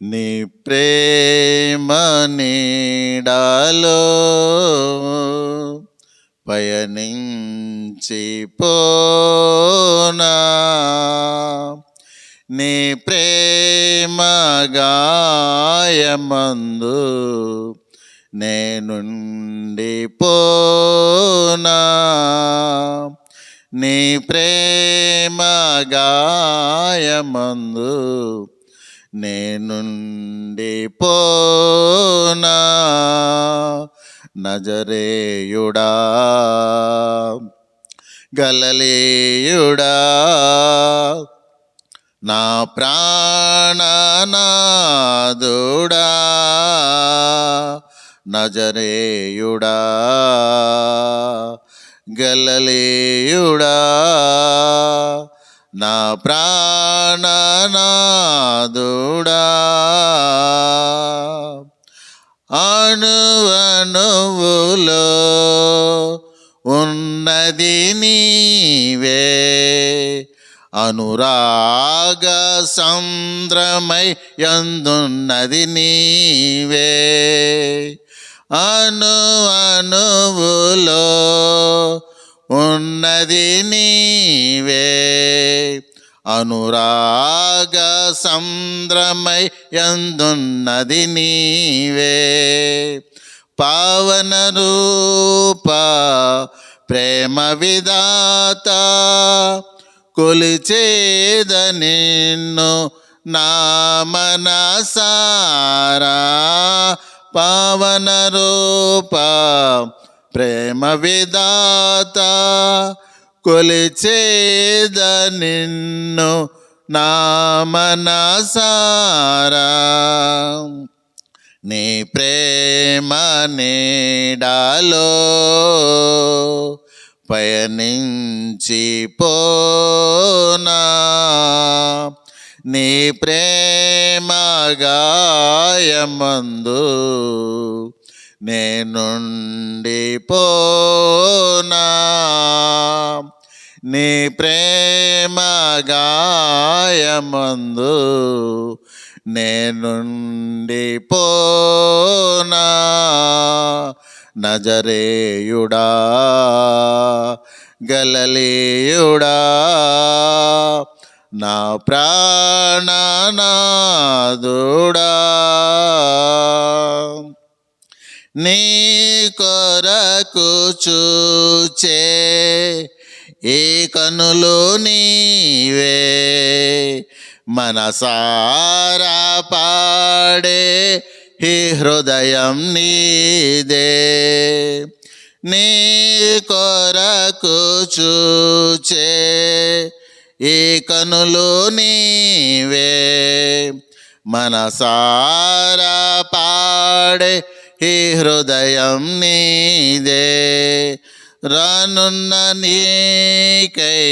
నీ ప్రేమ నీడాలో పయనించి పోనా నీ ప్రేమ గాయమందు నేనుండి పోనా నీ ప్రేమ గాయమందు నేనుండి పోనా నజరేయుడా? గలలేయుడా? నా ప్రాణనాదుడా? నజరేయుడా? గలలేయుడా? నా ప్రాణనాదుడా. అణువణువులో ఉన్నది నీవే. అనురాగ సంద్రమై ఎందున్నది నీవే. అను అనువులో ఉన్నది నీ అనురాగ సంద్రమై ఎందున్నది నీవే. పావన రూప ప్రేమ విదాత కొలిచేద నిన్ను నా మనసారా. పావన రూప ప్రేమ విదాత కొలిచేద నిన్ను నా మనసారా. నీ ప్రేమ నీడాలో పయనించి పోనా. నీ ప్రేమ గాయమందు నేనుండి పోనా. నీ ప్రేమ గాయమందు నేనుండి పోనా? నజరేయుడా గలలేయుడా నా ప్రాణనాదుడా? నీ కొరకు చూచే ఏ కనులు నీవే? మనసారా పాడే ఈ హృదయం నీదే. నీ కొరకు చూచే ఈ కనులు నీవే. మనసారా పాడే ఈ హృదయం నీదే. రానున్న నీకై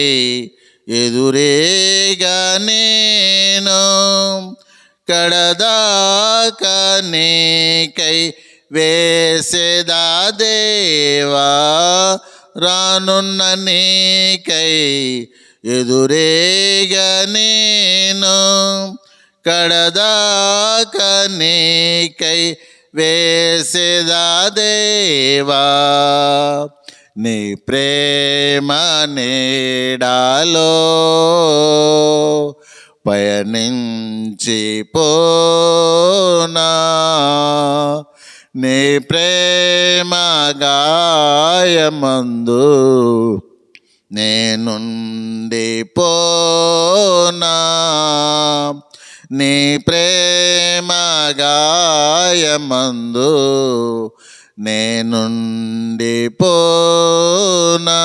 ఎదురేగా నేను కడదాకా నీకై వేసేదా దేవా? రానున్న నీకై ఎదురేగా నేను కడదాకా నీకై వేసేదా దేవా? నీ ప్రేమ నీడాలో పయనించి పోనా నీ ప్రేమ గాయమందు నేనుండి పోనా నీ ప్రేమ గాయమందు నేనుండి పోనా